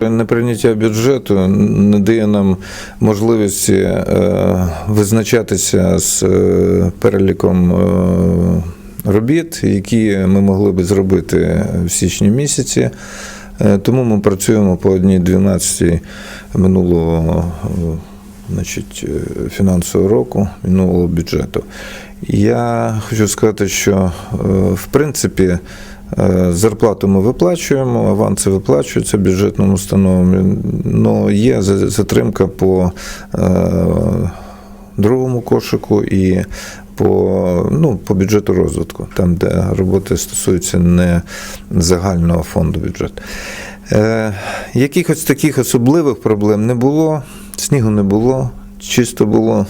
Неприйняття бюджету не дає нам можливості е, визначатися з е, переліком е, робіт, які ми могли би зробити в січні місяці. Тому ми працюємо по одній 12 минулого значить, фінансового року, минулого бюджету. Я хочу сказати, що в принципі зарплату ми виплачуємо, аванси виплачуються бюджетним установам, але є за- затримка по е, другому кошику і по, ну, по бюджету розвитку, там, де роботи стосуються не загального фонду бюджету. Е, якихось таких особливих проблем не було, снігу не було, чисто було,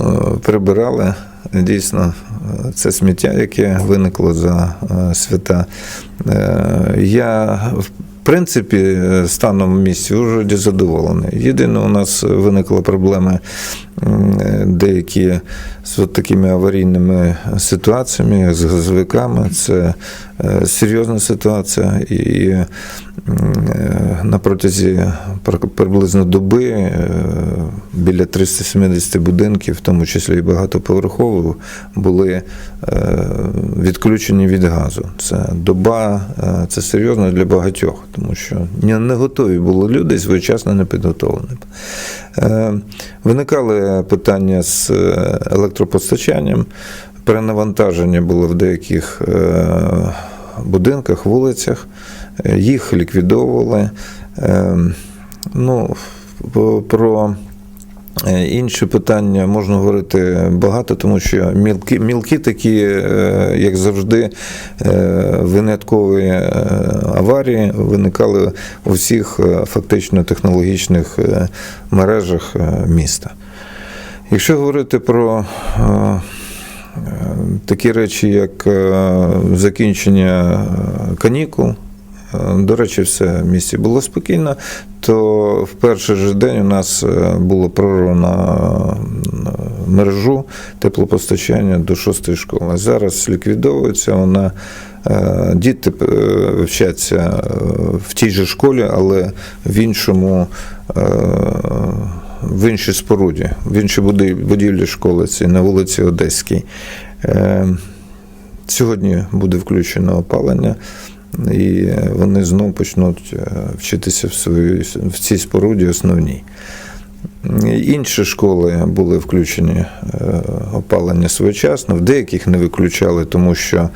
е, прибирали. Дійсно, це сміття, яке виникло за е, свята. Е, Я, принципі, е, станом в місті вже задоволений. Єдине, у нас виникли проблеми е, деякі з от такими аварійними ситуаціями, як з газовиками. Це е, серйозна ситуація. І на протязі пр- приблизно доби біля 370 будинків, в тому числі і багатоповерхових, були відключені від газу. Це доба, це серйозно для багатьох, тому що не готові були люди, звичайно не підготовлені. Е, Виникали питання з е, електропостачанням, перенавантаження було в деяких е, будинках, вулицях, їх ліквідовували. Е, Ну, про інші питання можна говорити багато, тому що мілкі, мілкі такі, е, як завжди, е, виняткові е, аварії виникали у всіх е, фактично технологічних е, мережах е, міста. Якщо говорити про е, е, такі речі, як е, закінчення е, канікул, е, до речі, все в місті було спокійно, то в перший же день у нас е, було прорвано е, мережу теплопостачання до шостої школи. Зараз ліквідовується вона. Е, Діти е, вчаться е, в тій же школі, але в іншому, е, в іншій споруді, в іншій будівлі школи, це на вулиці Одеській. Е, Сьогодні буде включено опалення, і вони знову почнуть е, вчитися в, своїй, в цій споруді основній. Інші школи були включені е, опалення своєчасно, в деяких не виключали, тому що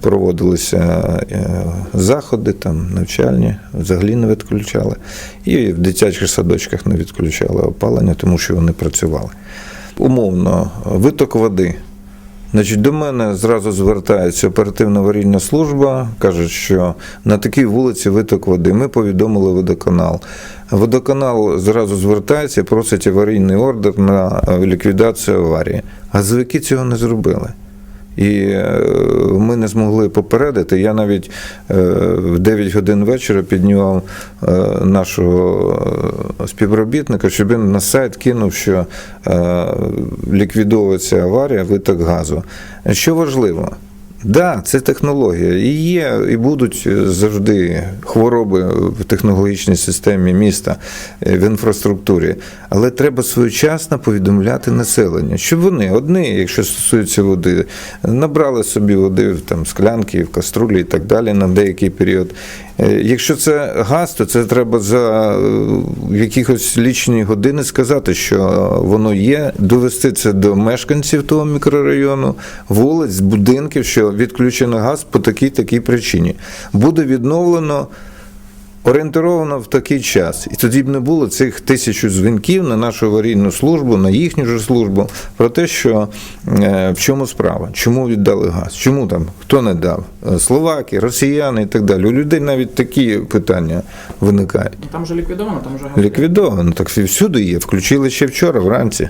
проводилися е, заходи, там навчальні, взагалі не відключали. І в дитячих садочках не відключали опалення, тому що вони працювали. Умовно, виток води. Значить, до мене зразу звертається оперативна аварійна служба, кажуть, що на такій вулиці виток води. Ми повідомили водоканал. Водоканал зразу звертається, просить аварійний ордер на е, ліквідацію аварії. А звики цього не зробили. І е, ми не змогли попередити. Я навіть е, в 9 годин вечора піднімав е, нашого е, співробітника, щоб він на сайт кинув, що ліквідовується аварія, виток газу. Що важливо? Да, це технологія. І є, і будуть завжди хвороби в технологічній системі міста, е, в інфраструктурі. Але треба своєчасно повідомляти населення, щоб вони одні, якщо стосується води, набрали собі води там склянки, в каструлі і так далі на деякий період. Е, Якщо це газ, то це треба за е, якихось лічні години сказати, що воно є, довести це до мешканців того мікрорайону, вулиць, будинків, що відключено газ по такій такій причині. Буде відновлено. Орієнтовано в такий час, і тоді б не було цих тисячу дзвінків на нашу аварійну службу, на їхню ж службу про те, що е, в чому справа, чому віддали газ, чому там хто не дав, Е, словаки, росіяни і так далі. У людей навіть такі питання виникають. Ну, Там вже ліквідовано, там вже газ. Ліквідовано, так всюди є. Включили ще вчора вранці.